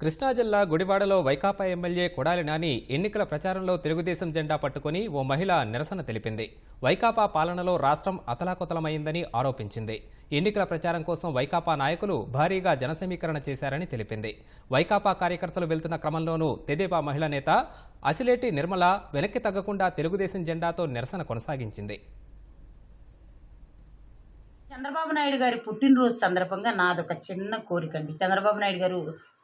కృష్ణా జిల్లా గుడివాడలో వైకాపా ఎమ్మెల్యే కొడాలి నాని ఎన్నికల ప్రచారంలో తెలుగుదేశం జెండా పట్టుకుని ఓ మహిళ నిరసన తెలిపింది. వైకాపా పాలనలో రాష్ట్రం అతలాకుతలమైందని ఆరోపించింది. ఎన్నికల ప్రచారం కోసం వైకాపా నాయకులు భారీగా జనసమీకరణ చేశారని తెలిపింది. వైకాపా కార్యకర్తలు వెళ్తున్న క్రమంలోనూ తెదేపా మహిళా నేత అసిలేటి నిర్మల వెనక్కి తగ్గకుండా తెలుగుదేశం జెండాతో నిరసన కొనసాగించింది. చంద్రబాబు నాయుడు గారి పుట్టినరోజు సందర్భంగా నాదొక చిన్న కోరిక అండి. చంద్రబాబు నాయుడు గారు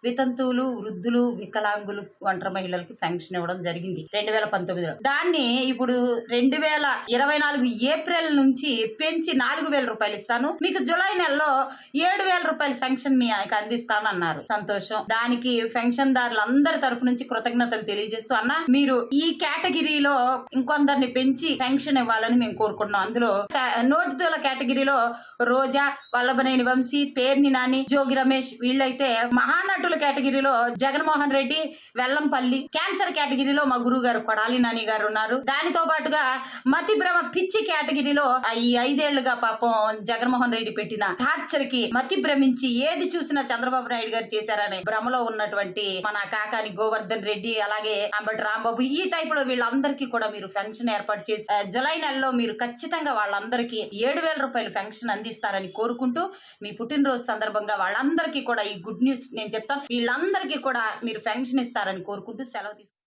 వితంతువులు వృద్ధులు వికలాంగులు ఒంటరి మహిళలకు పెన్షన్ ఇవ్వడం జరిగింది రెండు వేల పంతొమ్మిదిలో. దాన్ని ఇప్పుడు రెండు వేల ఇరవై నాలుగు ఏప్రిల్ నుంచి పెంచి నాలుగు వేల రూపాయలు ఇస్తాను. మీకు జూలై నెలలో ఏడు వేల రూపాయల పెన్షన్ మీ ఆయనకు అందిస్తాను అన్నారు సంతోషం. దానికి పెన్షన్ దారులందరి తరపు నుంచి కృతజ్ఞతలు తెలియజేస్తూ అన్న మీరు ఈ కేటగిరీలో ఇంకొందరిని పెంచి పెన్షన్ ఇవ్వాలని మేము కోరుకుంటున్నాం. అందులో నోటితోల కేటగిరీలో రోజా వల్లభనేని వంశీ పేర్ని నాని జోగి రమేష్ వీళ్ళైతే మహానటులు కేటగిరీలో జగన్మోహన్ రెడ్డి వెల్లంపల్లి క్యాన్సర్ కేటగిరీలో మా గురువు గారు కొడాలి నాని గారు ఉన్నారు. దానితో పాటుగా మతి భ్రమ పిచ్చి కేటగిరీలో ఈ ఐదేళ్ళుగా పాపం జగన్మోహన్ రెడ్డి పెట్టిన టార్చర్కి మతి భ్రమించి ఏది చూసినా చంద్రబాబు నాయుడు గారు చేశారనే భ్రమలో ఉన్నటువంటి మన కాకాని గోవర్ధన్ రెడ్డి అలాగే అంబటి రాంబాబు ఈ టైప్లో వీళ్ళందరికీ కూడా మీరు పెన్షన్ ఏర్పాటు చేసి జులై నెలలో మీరు ఖచ్చితంగా వాళ్ళందరికీ ఏడు వేల రూపాయలు పెన్షన్ అందిస్తారని కోరుకుంటూ మీ పుట్టినరోజు సందర్భంగా వాళ్ళందరికీ కూడా ఈ గుడ్ న్యూస్ నేను చెప్తాను. వీళ్ళందరికీ కూడా మీరు పెన్షన్ ఇస్తారని కోరుకుంటూ సెలవు తీసుకుంటారు